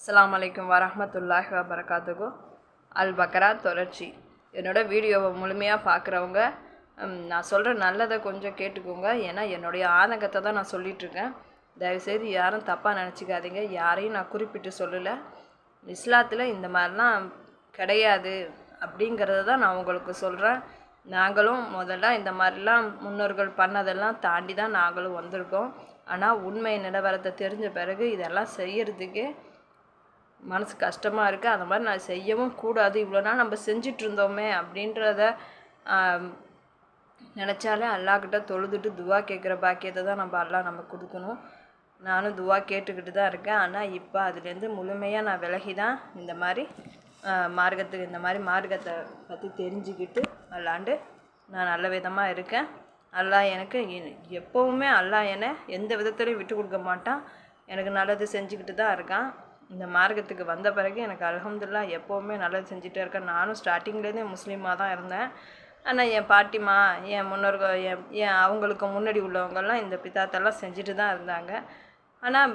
அஸ்லாம் அலைக்கும் வரஹ்மத்துல்லாஹி வரகாத்துக்கு அல் பக்ரா தொடர்ச்சி. என்னோடய வீடியோவை முழுமையாக பார்க்குறவங்க நான் சொல்கிற நல்லதை கொஞ்சம் கேட்டுக்கோங்க. ஏன்னா என்னுடைய ஆதங்கத்தை தான் நான் சொல்லிகிட்ருக்கேன் தயவுசெய்து யாரும் தப்பாக நினச்சிக்காதீங்க. யாரையும் நான் குறிப்பிட்டு சொல்லலை. இஸ்லாத்தில் இந்த மாதிரிலாம் கிடையாது அப்படிங்கிறத தான் நான் உங்களுக்கு சொல்கிறேன் நாங்களும் முதல்ல இந்த மாதிரிலாம் முன்னோர்கள் பண்ணதெல்லாம் தாண்டி தான் நாங்களும் வந்திருக்கோம். ஆனால் உண்மை நிலவரத்தை தெரிஞ்ச பிறகு இதெல்லாம் செய்கிறதுக்கே மனசு கஷ்டமாக இருக்குது அந்த மாதிரி நான் செய்யவும் கூடாது. இவ்வளோ நாள் நம்ம செஞ்சிட்டு இருந்தோமே அப்படின்றத நினச்சாலே அல்லாக்கிட்ட தொழுதுட்டு துவா கேட்குற பாக்கியத்தை தான் நம்ம அல்லா நம்ம கொடுக்கணும். நானும் துவா கேட்டுக்கிட்டு தான் இருக்கேன். ஆனால் இப்போ அதுலேருந்து முழுமையாக நான் விலகி தான் இந்த மாதிரி மார்க்கத்துக்கு இந்த மாதிரி மார்க்கத்தை பற்றி தெரிஞ்சுக்கிட்டு அல்லாண்டு நான் நல்ல விதமாக இருக்கேன். அல்லாஹ் எனக்கு எப்போவுமே அல்லாஹ் என்னை எந்த விதத்துலையும் விட்டு கொடுக்க மாட்டான். எனக்கு நல்லது செஞ்சுக்கிட்டு தான் இருக்கான். இந்த மார்க்கத்துக்கு வந்த பிறகு எனக்கு அல்ஹம்துலில்லாஹ் எப்போவுமே நல்லது செஞ்சுட்டே இருக்கேன். நானும் ஸ்டார்டிங்லேருந்தே முஸ்லீமாக தான் இருந்தேன். ஆனால் என் பாட்டிமா என் முன்னோர்கள் என் என் அவங்களுக்கு முன்னாடி உள்ளவங்கெல்லாம் இந்த பித்தாத்தெல்லாம் செஞ்சுட்டு தான் இருந்தாங்க. ஆனால்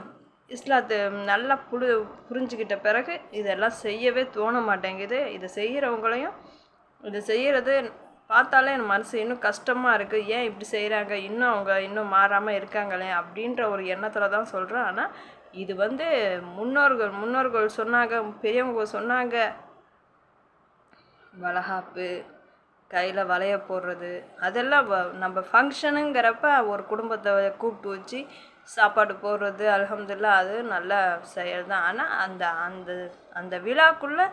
இஸ்லாத்து நல்லா புடு புரிஞ்சுக்கிட்ட பிறகு இதெல்லாம் செய்யவே தோண மாட்டேங்குது. இதை செய்கிறவங்களையும் இது செய்கிறது பார்த்தாலே என் மனசு இன்னும் கஷ்டமாக இருக்குது ஏன் இப்படி செய்கிறாங்க இன்னும் அவங்க இன்னும் மாறாமல் இருக்காங்களே அப்படின்ற ஒரு எண்ணத்தில் தான் சொல்கிறேன் ஆனால் இது வந்து முன்னோர்கள் முன்னோர்கள் சொன்னாங்க பெரியவங்க சொன்னாங்க. வளகாப்பு கையில் வளைய போடுறது அதெல்லாம் வ- நம்ம ஃபங்க்ஷனுங்கிறப்ப ஒரு குடும்பத்தை கூப்பிட்டு வச்சு சாப்பாடு போடுறது அல்ஹம்துலில்லா அது நல்ல செயல் தான் ஆனால் அந்த அந்த அந்த விழாக்குள்ளே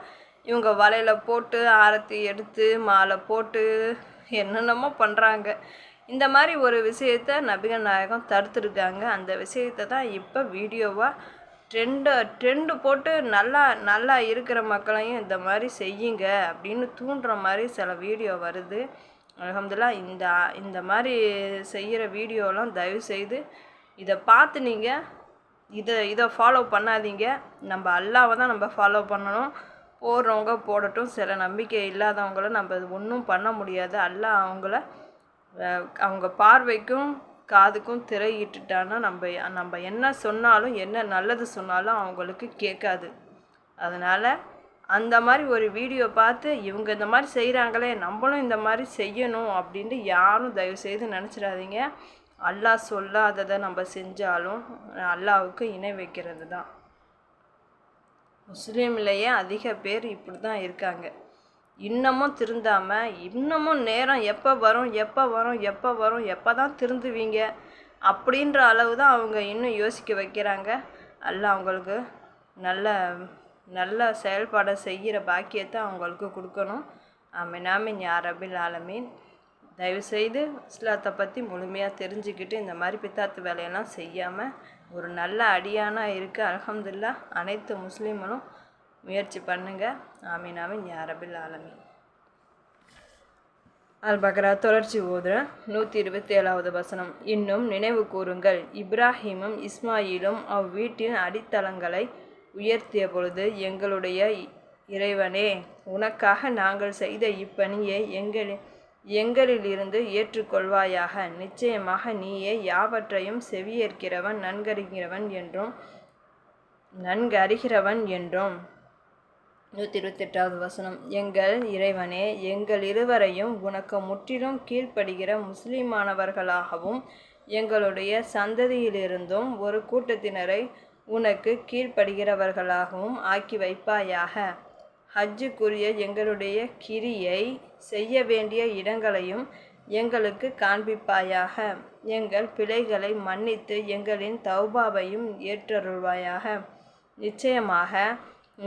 இவங்க வலையில் போட்டு ஆரத்தி எடுத்து மாலை போட்டு என்னென்னமோ பண்ணுறாங்க இந்த மாதிரி ஒரு விஷயத்த நபிகள் நாயகம் தடுத்துருக்காங்க. அந்த விஷயத்தை தான் இப்போ வீடியோவாக ட்ரெண்டு ட்ரெண்டு போட்டு நல்லா நல்லா இருக்கிற மக்களையும் இந்த மாதிரி செய்யுங்க அப்படின்னு தூண்டுற மாதிரி சில வீடியோ வருது. அல்ஹம்துலில்லாஹ் இந்த இந்த மாதிரி செய்கிற வீடியோலாம் தயவுசெய்து இதை பார்த்து நீங்கள் இதை இதை ஃபாலோ பண்ணாதீங்க. நம்ம அல்லாவை தான் நம்ம ஃபாலோ பண்ணணும். போடுறவங்க போடட்டும். சில நம்பிக்கை இல்லாதவங்கள நம்ம ஒன்றும் பண்ண முடியாது. அல்லாஹ் அவங்கள அவங்க பார்வைக்கும் காதுக்கும் திரையிட்டுட்டான்னா நம்ம நம்ம என்ன சொன்னாலும் என்ன நல்லது சொன்னாலும் அவங்களுக்கு கேட்காது. அதனால் அந்த மாதிரி ஒரு வீடியோ பார்த்து இவங்க இந்த மாதிரி செய்கிறாங்களே நம்மளும் இந்த மாதிரி செய்யணும் அப்படின்ட்டு யாரும் தயவுசெய்து நினச்சிடாதீங்க. அல்லாஹ் சொல்லாததை நம்ம செஞ்சாலும் அல்லாவுக்கு இணை வைக்கிறது தான் முஸ்லீம்லேயே அதிக பேர் இப்படி தான் இருக்காங்க. இன்னமும் திருந்தாமல் இன்னமும் நேரம் எப்போ வரும் எப்போ வரும் எப்போ வரும் எப்போ தான் திருந்துவீங்க அப்படின்ற அளவு தான் அவங்க இன்னும் யோசிக்க வைக்கிறாங்க. அல்ல அவங்களுக்கு நல்ல நல்ல செயல்பாடை செய்கிற பாக்கியத்தை அவங்களுக்கு கொடுக்கணும். ஆமீன் ஆமீன் யா ஆலமீன். தயவுசெய்து இஸ்லாத்தை பற்றி முழுமையாக தெரிஞ்சுக்கிட்டு இந்த மாதிரி பித்தாத்து வேலையெல்லாம் செய்யாமல் ஒரு நல்ல அடியானாக இருக்க அலமதுல்லா அனைத்து முஸ்லீம்களும் முயற்சி பண்ணுங்கள் ஆமீனாவின் யாரபில் யா அல் பக்ரா தொடர்ச்சி ஓதுற நூற்றி இருபத்தி ஏழாவது வசனம். இன்னும் நினைவு கூறுங்கள் இப்ராஹீமும் இஸ்மாயிலும் அவ்வீட்டின் அடித்தளங்களை உயர்த்திய பொழுது எங்களுடைய இறைவனே உனக்காக நாங்கள் செய்த இப்பணியை எங்களின் எங்களிலிருந்து ஏற்றுக்கொள்வாயாக. நிச்சயமாக நீயே யாவற்றையும் செவியேற்கிறவன் நன்கறிகிறவன் என்றும் நன்கறிகிறவன் என்றும். நூற்றி இருபத்தெட்டாவது வசனம். எங்கள் இறைவனே எங்கள் இருவரையும் உனக்கு முற்றிலும் கீழ்ப்படுகிற முஸ்லிமானவர்களாகவும் எங்களுடைய சந்ததியிலிருந்தும் ஒரு கூட்டத்தினரை உனக்கு கீழ்ப்படுகிறவர்களாகவும் ஆக்கி வைப்பாயாக. ஹஜ்ஜுக்குரிய எங்களுடைய கிரியை செய்ய வேண்டிய இடங்களையும் எங்களுக்கு காண்பிப்பாயாக. எங்கள் பிழைகளை மன்னித்து எங்களின் தௌபாவையும் ஏற்றருள்வாயாக. நிச்சயமாக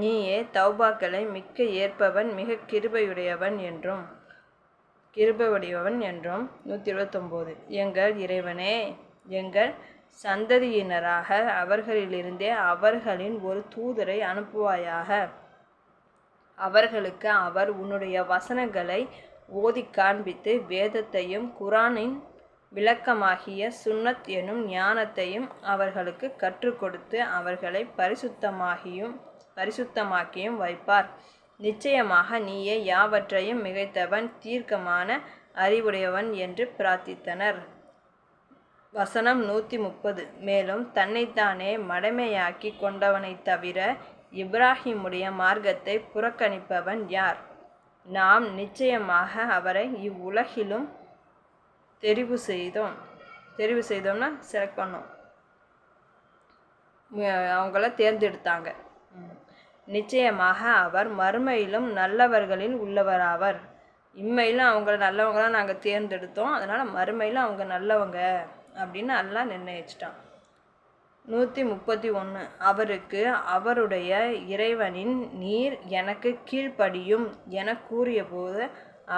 நீயே தௌபாக்களை மிக்க ஏற்பவன் மிக கிருபையுடையவன் என்றும் கிருபையுடையவன் என்றும் நூற்றி இருபத்தொம்போது எங்கள் இறைவனே எங்கள் சந்ததியினராக அவர்களிலிருந்தே அவர்களின் ஒரு தூதரை அனுப்புவாயாக. அவர்களுக்கு அவர் உன்னுடைய வசனங்களை ஓதி காண்பித்து வேதத்தையும் குரானின் விளக்கமாகிய சுன்னத் எனும் ஞானத்தையும் அவர்களுக்கு கற்றுக் கொடுத்து அவர்களை பரிசுத்தமாகியும் பரிசுத்தமாக்கியும் வைப்பார். நிச்சயமாக நீயே யாவற்றையும் மிகைத்தவன் தீர்க்கமான அறிவுடையவன் என்று பிரார்த்தித்தனர். வசனம் நூற்றி முப்பது. மேலும் தன்னைத்தானே மடமையாக்கி கொண்டவனைத் தவிர இப்ராஹிமுடைய மார்க்கத்தை புறக்கணிப்பவன் யார்? நாம் நிச்சயமாக அவரை இவ்வுலகிலும் தெரிவு செய்தோம். தெரிவு செய்தோம்னா செலக்ட் பண்ணோம். அவங்கள தேர்ந்தெடுத்தாங்க. ம். நிச்சயமாக அவர் மறுமையிலும் நல்லவர்களில் உள்ளவராவர். இம்மையிலும் அவங்கள நல்லவங்களாம் நாங்கள் தேர்ந்தெடுத்தோம். அதனால் மறுமையிலும் அவங்க நல்லவங்க அப்படின்னு நல்லா நிர்ணயிச்சிட்டான். நூற்றி முப்பத்தி ஒன்று அவருக்கு அவருடைய இறைவனின் நீர் எனக்கு கீழ்ப்படியும் என கூறியபோது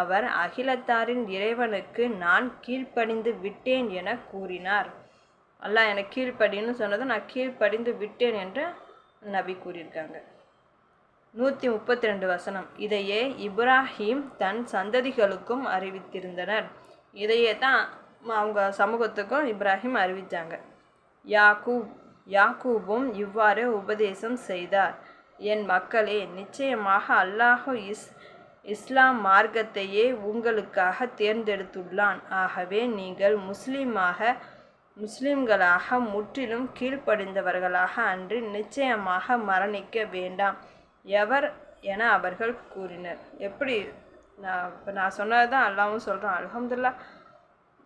அவர் அகிலத்தாரின் இறைவனுக்கு நான் கீழ்ப்படிந்து விட்டேன் என கூறினார். அல்லாஹ் எனக்கு கீழ்ப்படின்னு சொன்னது நான் கீழ்ப்படிந்து விட்டேன் என்று நபி கூறியிருக்காங்க. நூற்றி முப்பத்தி ரெண்டு வசனம். இதையே இப்ராஹிம் தன் சந்ததிகளுக்கும் அறிவித்திருந்தனர். இதையே தான் அவங்க சமூகத்துக்கும் இப்ராஹிம் அறிவித்தாங்க யாக்கூப் யாக்கூபும் இவ்வாறு உபதேசம் செய்தார். என் மக்களே நிச்சயமாக அல்லாஹு இஸ் இஸ்லாம் மார்க்கத்தையே உங்களுக்காக தேர்ந்தெடுத்துள்ளான். ஆகவே நீங்கள் முஸ்லீமாக முஸ்லிம்களாக முற்றிலும் கீழ்ப்படிந்தவர்களாக அன்று நிச்சயமாக மரணிக்க வேண்டாம். எவர் என அவர்கள் கூறினர். எப்படி? நான் இப்போ நான் சொன்னது தான் அல்லாவும் சொல்கிறான் அலமதுல்லா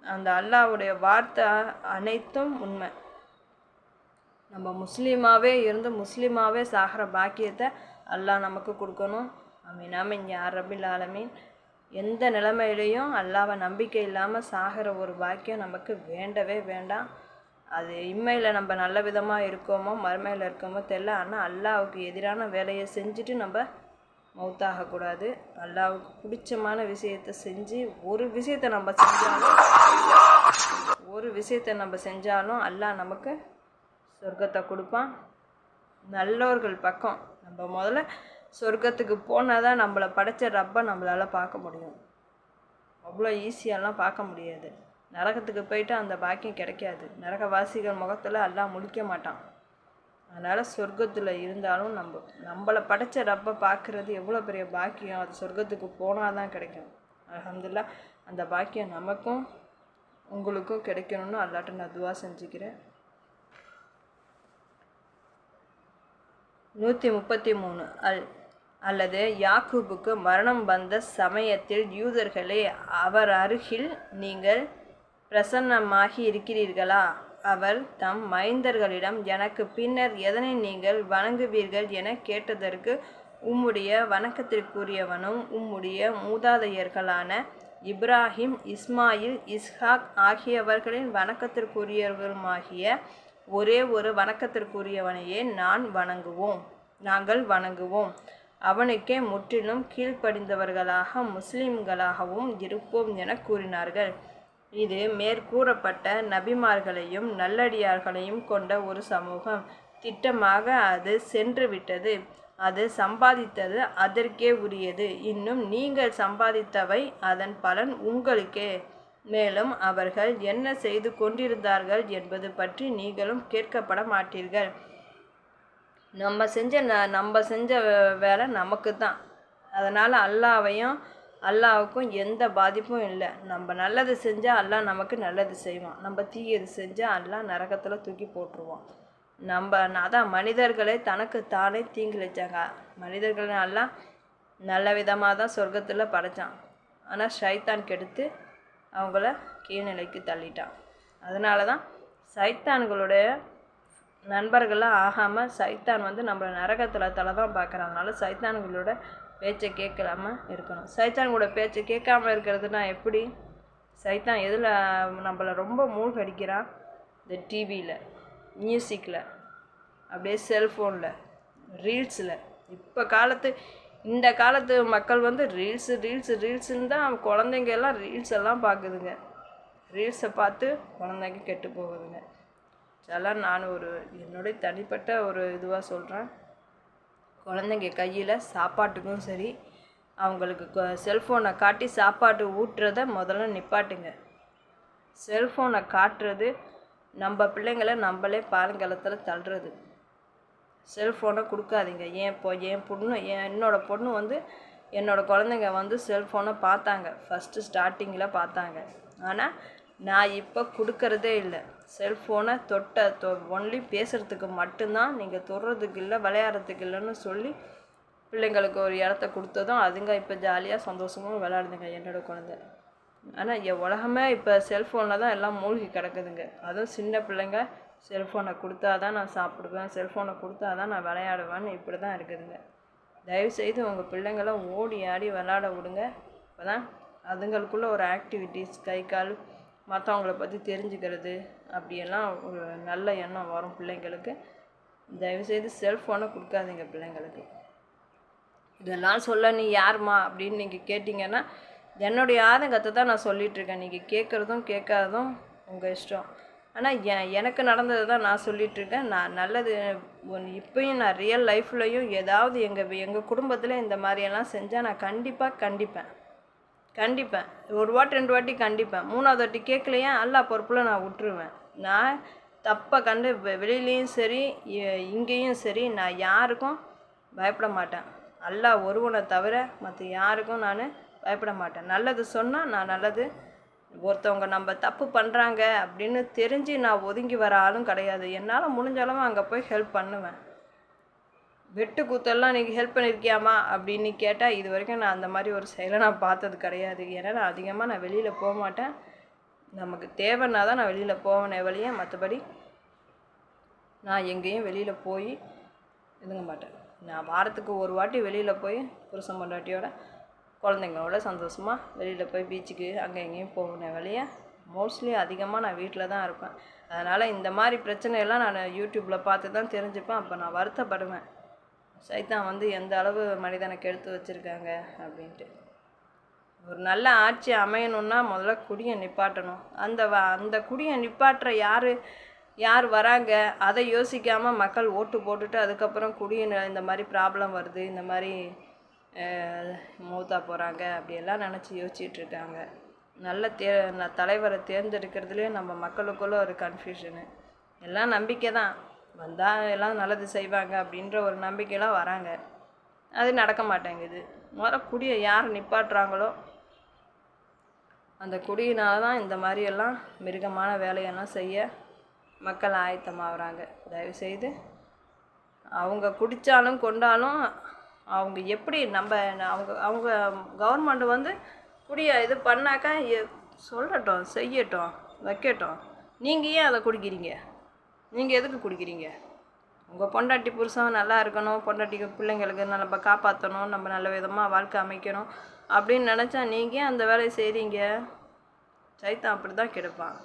அந்த அல்லாஹ்வுடைய வார்த்தை அனைத்தும் உண்மை. நம்ம முஸ்லீமாகவே இருந்து முஸ்லீமாகவே சாகிற பாக்கியத்தை அல்லாஹ் நமக்கு கொடுக்கணும். அமீன் யார் ரபில் ஆலமீன். எந்த நிலைமையிலையும் அல்லாவை நம்பிக்கை இல்லாமல் சாகிற ஒரு பாக்கியம் நமக்கு வேண்டவே வேண்டாம். அது இம்மையில் நம்ம நல்ல விதமாக இருக்கோமோ மறுமையில் இருக்கோமோ தெரில ஆனால் அல்லாவுக்கு எதிரான வேலையை செஞ்சுட்டு நம்ம மௌத்தாகக்கூடாது. அல்லாவுக்கு பிடிச்சமான விஷயத்தை செஞ்சு ஒரு விஷயத்தை நம்ம செஞ்சாலும் ஒரு விஷயத்தை நம்ம செஞ்சாலும் அல்லாஹ் நமக்கு சொர்க்கத்தை கொடுப்பான். நல்லவர்கள் பக்கம். நம்ம முதல்ல சொர்க்கத்துக்கு போனால் தான் நம்மளை படைச்ச ரப்பை நம்மளால் பார்க்க முடியும். அவ்வளோ ஈஸியாலாம் பார்க்க முடியாது. நரகத்துக்கு போயிட்டு அந்த பாக்கியம் கிடைக்காது. நரகவாசிகள் முகத்தில் எல்லாம் முழிக்க மாட்டான். அதனால் சொர்க்கத்தில் இருந்தாலும் நம்ம நம்மளை படைச்ச ரப்பை பார்க்குறது எவ்வளோ பெரிய பாக்கியம். அது சொர்க்கத்துக்கு போனால் தான் கிடைக்கும். அலமதுல்லா அந்த பாக்கியம் நமக்கும் உங்களுக்கும் கிடைக்கணும்னு அல்லாட்ட நான் துவா செஞ்சுக்கிறேன். நூற்றி முப்பத்தி மூணு. அல் அல்லது யாக்கூபுக்கு மரணம் வந்த சமயத்தில் யூதர்களே அவர் அருகில் நீங்கள் பிரசன்னமாகி இருக்கிறீர்களா? அவர் தம் மைந்தர்களிடம் எனக்கு பின்னர் எதனை நீங்கள் வணங்குவீர்கள் என கேட்டதற்கு உம்முடைய வணக்கத்திற்குரியவனும் உம்முடைய மூதாதையர்களான இப்ராஹிம் இஸ்மாயில் இஸ்ஹாக் ஆகியவர்களின் வணக்கத்திற்குரியவர்களுமாகிய ஒரே ஒரு வணக்கத்திற்குரியவனையே நான் வணங்குவோம். நாங்கள் வணங்குவோம். அவனுக்கே முற்றிலும் கீழ்ப்படிந்தவர்களாக முஸ்லிம்களாகவும் இருப்போம் என கூறினார்கள். இது மேற்கூறப்பட்ட நபிமார்களையும் நல்லடியார்களையும் கொண்ட ஒரு சமூகம். திட்டமாக அது சென்று விட்டது அது சம்பாதித்தது அதற்கே உரியது. இன்னும் நீங்கள் சம்பாதித்தவை அதன் பலன் உங்களுக்கே. மேலும் அவர்கள் என்ன செய்து கொண்டிருந்தார்கள் என்பது பற்றி நீங்களும் கேட்கப்பட மாட்டீர்கள். நம்ம செஞ்ச ந நம்ம செஞ்ச வே- வேலை நமக்கு தான் அதனால் அல்லாவையும் அல்லாவுக்கும் எந்த பாதிப்பும் இல்லை. நம்ம நல்லது செஞ்சால் அல்லாஹ் நமக்கு நல்லது செய்வான். நம்ம தீயது செஞ்சால் அல்லாஹ் நரகத்தில் தூக்கி போட்டுருவான். நம்ம அதான் மனிதர்களை தனக்கு தானே தீங்கிழிச்சாங்க. மனிதர்களை நல்லா நல்ல விதமாக தான் சொர்க்கத்தில் படைச்சான். ஆனால் ஷைத்தான் கெடுத்து அவங்கள கீழ்நிலைக்கு தள்ளிட்டான் அதனால தான் சைத்தான்களுடைய நண்பர்களாக ஆகாமல் சைத்தான் வந்து நம்மளை நரகத்தில் தலை தான் பார்க்குறான் சைத்தான்களோட பேச்சை கேட்கலாம இருக்கணும். சைத்தான்களோட பேச்சை கேட்காம இருக்கிறதுனா எப்படி? சைத்தான் எதில் நம்மளை ரொம்ப மூழ்கடிக்கிறான் இந்த டிவியில் மியூசிக்கில் அப்படியே செல்ஃபோனில் ரீல்ஸில் இப்போ காலத்து இந்த காலத்து மக்கள் வந்து ரீல்ஸு ரீல்ஸு ரீல்ஸுன்னு தான் குழந்தைங்க எல்லாம் ரீல்ஸ் எல்லாம் பார்க்குதுங்க. ரீல்ஸை பார்த்து குழந்தைங்க கெட்டு போகுதுங்க. அதெல்லாம் நான் ஒரு என்னுடைய தனிப்பட்ட ஒரு இதுவாக சொல்கிறேன் குழந்தைங்க கையில் சாப்பாட்டுக்கும் சரி அவங்களுக்கு செல்ஃபோனை காட்டி சாப்பாடு ஊட்டுறத முதல்ல நிப்பாட்டுங்க. செல்ஃபோனை காட்டுறது நம்ம பிள்ளைங்களை நம்மளே பாலங்காலத்தில் தள்ளுறது. செல்ஃபோனை கொடுக்காதீங்க. ஏன் இப்போ என் பொண்ணு என் என்னோடய பொண்ணு வந்து என்னோடய குழந்தைங்க வந்து செல்ஃபோனை பார்த்தாங்க. ஃபஸ்ட்டு ஸ்டார்டிங்கில் பார்த்தாங்க. ஆனால் நான் இப்போ கொடுக்கறதே இல்லை. செல்ஃபோனை தொட்ட தொ ஒன்லி பேசுகிறதுக்கு மட்டும்தான் நீங்கள் தொடுறதுக்கு இல்லை விளையாடுறதுக்கு இல்லைன்னு சொல்லி பிள்ளைங்களுக்கு ஒரு இடத்த கொடுத்ததும் அதுங்க இப்போ ஜாலியாக சந்தோஷமாக விளையாடுதுங்க என்னோடய குழந்த. ஆனால் என் உலகமே இப்போ செல்ஃபோனில் தான் எல்லாம் மூழ்கி கிடக்குதுங்க. அதுவும் சின்ன பிள்ளைங்க செல்ஃபோனை கொடுத்தா தான் நான் சாப்பிடுவேன் செல்ஃபோனை கொடுத்தா தான் நான் விளையாடுவேன்னு இப்படி தான் இருக்குதுங்க. தயவுசெய்து உங்கள் பிள்ளைங்களை ஓடி ஆடி விளாட விடுங்க. அப்போ தான் அதுங்களுக்குள்ளே ஒரு ஆக்டிவிட்டீஸ் கை கால் மற்றவங்கள பற்றி தெரிஞ்சுக்கிறது அப்படியெல்லாம் ஒரு நல்ல எண்ணம் வரும் பிள்ளைங்களுக்கு. தயவுசெய்து செல்ஃபோனை கொடுக்காதீங்க பிள்ளைங்களுக்கு. இதெல்லாம் சொல்ல நீ யாரும்மா அப்படின்னு நீங்கள் கேட்டிங்கன்னா என்னுடைய ஆதங்கத்தை தான் நான் சொல்லிகிட்ருக்கேன் நீங்கள் கேட்குறதும் கேட்காததும் உங்கள் இஷ்டம். ஆனால் எ எனக்கு நடந்தது தான் நான் சொல்லிகிட்ருக்கேன் நான் நல்லது இப்போயும் நான் ரியல் லைஃப்லையும் ஏதாவது எங்கள் எங்கள் குடும்பத்தில் இந்த மாதிரியெல்லாம் செஞ்சால் நான் கண்டிப்பாக கண்டிப்பேன். கண்டிப்பேன். ஒரு வாட்டி ரெண்டு வாட்டி கண்டிப்பேன். மூணாவது வாட்டி கேட்கலையே எல்லா பொறுப்பில் நான் விட்டுருவேன். நான் தப்பை கண்டு வெ- வெளியிலையும் சரி இங்கேயும் சரி நான் யாருக்கும் பயப்பட மாட்டேன். அல்லாஹ் ஒருவனை தவிர மற்ற யாருக்கும் நான் பயப்பட மாட்டேன். நல்லது சொன்னால் நான் நல்லது ஒருத்தவங்க நம்ம தப்பு பண்ணுறாங்க அப்படின்னு தெரிஞ்சு நான் ஒதுங்கி வர ஆளும் கிடையாது. என்னால் முடிஞ்ச அளவு அங்கே போய் ஹெல்ப் பண்ணுவேன். வெட்டு கூத்தெல்லாம் நீங்கள் ஹெல்ப் பண்ணியிருக்கியாமா அப்படின்னு கேட்டால் இது வரைக்கும் நான் அந்த மாதிரி ஒரு செயலை நான் பார்த்தது கிடையாது. ஏன்னா நான் அதிகமாக நான் வெளியில் போக மாட்டேன். நமக்கு தேவைன்னா தான் நான் வெளியில் போவேனே வழியே மற்றபடி நான் எங்கேயும் வெளியில் போய் இதுங்க மாட்டேன். நான் வாரத்துக்கு ஒரு வாட்டி வெளியில் போய் புருஷன் பொண்டாட்டியோட குழந்தைங்களோட சந்தோஷமாக வெளியில் போய் பீச்சுக்கு அங்கே எங்கேயும் போகணும் வழியே மோஸ்ட்லி அதிகமாக நான் வீட்டில் தான் இருப்பேன். அதனால் இந்த மாதிரி பிரச்சனையெல்லாம் நான் யூடியூப்பில் பார்த்து தான் தெரிஞ்சுப்பேன். அப்போ நான் வருத்தப்படுவேன். சைத்தான் வந்து எந்த அளவு மனிதனை கெடுத்து வச்சுருக்காங்க அப்படின்ட்டு. ஒரு நல்ல ஆட்சி அமையணும்னா முதல்ல குடியை நிப்பாட்டணும். அந்த வ அந்த குடியை நிப்பாட்டுற யார் யார் வராங்க அதை யோசிக்காமல் மக்கள் ஓட்டு போட்டுட்டு அதுக்கப்புறம் குடியின் இந்த மாதிரி ப்ராப்ளம் வருது இந்த மாதிரி மூத்தா போகிறாங்க அப்படியெல்லாம் நினச்சி யோசிச்சிட்ருக்காங்க. நல்ல தே ந- தலைவரை தேர்ந்தெடுக்கிறதுலேயே நம்ம மக்களுக்குள்ளே ஒரு கன்ஃபியூஷனு எல்லாம் நம்பிக்கை தான். வந்தால் எல்லாம் நல்லது செய்வாங்க அப்படின்ற ஒரு நம்பிக்கையெல்லாம் வராங்க. அது நடக்க மாட்டேங்குது. முதல்ல குடியை யார் நிப்பாட்டுறாங்களோ அந்த குடியினால தான் இந்த மாதிரியெல்லாம் மிருகமான வேலையெல்லாம் செய்ய மக்கள் ஆயத்தமாகறாங்க. தயவுசெய்து அவங்க குடித்தாலும் கொண்டாலும் அவங்க எப்படி நம்ம அவங்க அவங்க கவர்மெண்ட் வந்து குடியை இது பண்ணாக்கா எ- சொல்லட்டும் செய்யட்டும் வைக்கட்டும். நீங்கள் ஏன் அதை குடிக்கிறீங்க? நீங்கள் எதுக்கு குடிக்கிறீங்க? உங்கள் பொண்டாட்டி புருஷன் நல்லா இருக்கணும் பொண்டாட்டிக்கு பிள்ளைங்களுக்கு நம்ம காப்பாற்றணும் நம்ம நல்ல விதமாக வாழ்க்கை அமைக்கணும் அப்படின்னு நினச்சா நீங்கள் ஏன் அந்த வேலையை செய்கிறீங்க சைத்தான் அப்படி தான் கெடுப்பான்.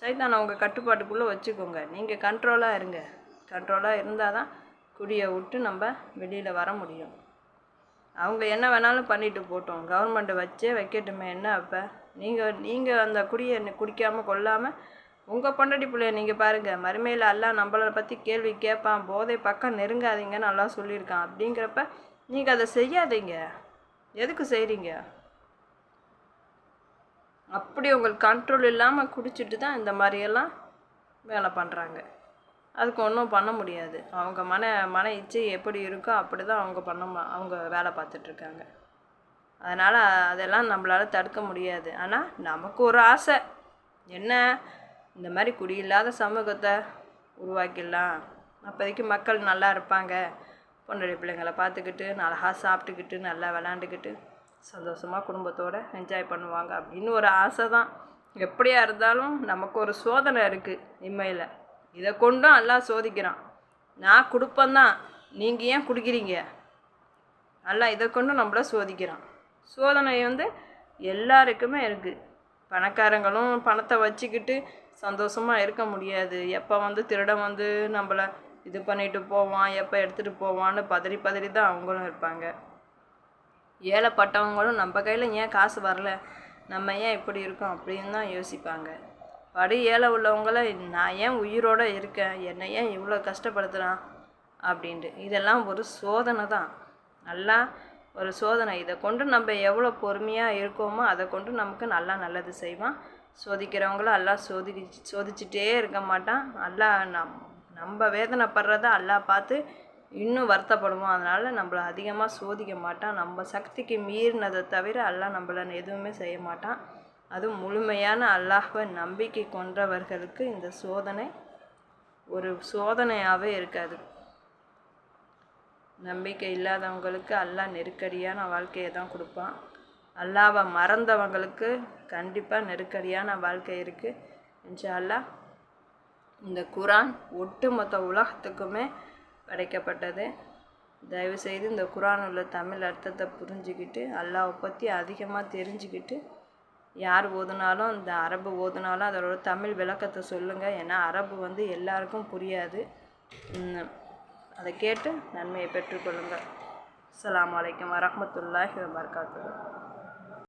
சைத்தானை உங்கள் கட்டுப்பாட்டுக்குள்ளே வச்சுக்கோங்க. நீங்கள் கண்ட்ரோலாக இருங்க. கண்ட்ரோலாக இருந்தால் தான் குடியை விட்டு நம்ம வெளியில் வர முடியும். அவங்க என்ன வேணாலும் பண்ணிட்டு போட்டோம். கவர்மெண்ட்டை வச்சே வைக்கட்டுமே என்ன அப்போ? நீங்கள் நீங்கள் அந்த குடியை குடிக்காமல் கொள்ளாமல் உங்கள் பொண்டாட்டி பிள்ளைய நீங்கள் பாருங்கள் மறுமையில் எல்லாம் நம்மளை பற்றி கேள்வி கேட்பான். போதை பக்கம் நெருங்காதீங்கன்னு நல்லா சொல்லியிருக்கான். அப்படிங்கிறப்ப நீங்கள் அதை செய்யாதீங்க. எதுக்கு செய்கிறீங்க அப்படி உங்களுக்கு கண்ட்ரோல் இல்லாமல் குடிச்சிட்டு தான் இந்த மாதிரியெல்லாம் வேலை பண்ணுறாங்க அதுக்கு ஒன்றும் பண்ண முடியாது. அவங்க மன மன இச்சை எப்படி இருக்கோ அப்படி தான் அவங்க பண்ண அவங்க வேலை பார்த்துட்ருக்காங்க அதனால் அதெல்லாம் நம்மளால் தடுக்க முடியாது. ஆனால் நமக்கு ஒரு ஆசை. என்ன? இந்த மாதிரி குடியில்லாத சமூகத்தை உருவாக்கிடலாம். அப்போதைக்கு மக்கள் நல்லா இருப்பாங்க. பொண்ணுடைய பிள்ளைங்களை பார்த்துக்கிட்டு நல்லா சாப்பிட்டுக்கிட்டு நல்லா விளாண்டுக்கிட்டு சந்தோஷமாக குடும்பத்தோடு என்ஜாய் பண்ணுவாங்க அப்படின்னு ஒரு ஆசை தான் எப்படியா இருந்தாலும் நமக்கு ஒரு சோதனை இருக்குது இம்மையில். இதை கொண்டும் எல்லாம் சோதிக்கிறான். நான் கொடுப்பேன் நீங்கள் ஏன் கொடுக்குறீங்க? நல்லா இதை கொண்டும் நம்மள சோதிக்கிறான். சோதனை வந்து எல்லாருக்குமே இருக்குது பணக்காரங்களும் பணத்தை வச்சுக்கிட்டு சந்தோஷமாக இருக்க முடியாது. எப்போ வந்து திருடன் வந்து நம்மளை இது பண்ணிட்டு போவான் எப்போ எடுத்துகிட்டு போவான்னு பதறி பதறி தான் அவங்களும் இருப்பாங்க. ஏழைப்பட்டவங்களும் நம்ம கையில் ஏன் காசு வரல? நம்ம ஏன் இப்படி இருக்கோம் அப்படின்னு தான் யோசிப்பாங்க. படி ஏழை உள்ளவங்கள நான் ஏன் உயிரோடு இருக்கேன்? என்னை ஏன் இவ்வளோ கஷ்டப்படுத்துகிறான் அப்படின்ட்டு. இதெல்லாம் ஒரு சோதனை தான். நல்லா ஒரு சோதனை. இதை கொண்டு நம்ம எவ்வளோ பொறுமையாக இருக்கோமோ அதை கொண்டு நமக்கு நல்லா நல்லது செய்வான். சோதிக்கிறவங்கள எல்லாம் சோதி சோதிச்சுட்டே இருக்க மாட்டான். நல்லா நம் நம்ம வேதனைப்படுறத எல்லாம் பார்த்து இன்னும் வருத்தப்படுவோம் அதனால் நம்மளை அதிகமாக சோதிக்க மாட்டான். நம்ம சக்திக்கு மீறினதை தவிர எல்லாம் நம்மள எதுவுமே செய்ய மாட்டான். அதுவும் முழுமையான அல்லாஹ்வை நம்பிக்கை கொன்றவர்களுக்கு இந்த சோதனை ஒரு சோதனையாகவே இருக்காது. நம்பிக்கை இல்லாதவங்களுக்கு அல்லாஹ் நெருக்கடியான வாழ்க்கையை தான் கொடுப்பான். அல்லாவை மறந்தவங்களுக்கு கண்டிப்பாக நெருக்கடியான வாழ்க்கை இருக்குது இன்ஷா அல்லாஹ் இந்த குரான் ஒட்டுமொத்த உலகத்துக்குமே படைக்கப்பட்டது. தயவுசெய்து இந்த குரான் உள்ள தமிழ் அர்த்தத்தை புரிஞ்சுக்கிட்டு அல்லாவை பற்றி அதிகமாக தெரிஞ்சுக்கிட்டு யார் ஓதுனாலும் இந்த அரபு ஓதுனாலும் அதோட தமிழ் விளக்கத்தை சொல்லுங்கள் ஏன்னா அரபு வந்து எல்லாருக்கும் புரியாது. அதை கேட்டு நன்மையை பெற்றுக்கொள்ளுங்கள். அலாம் வலைக்கம் வரமத்துல்லாஹி வபரகாத்துஹு.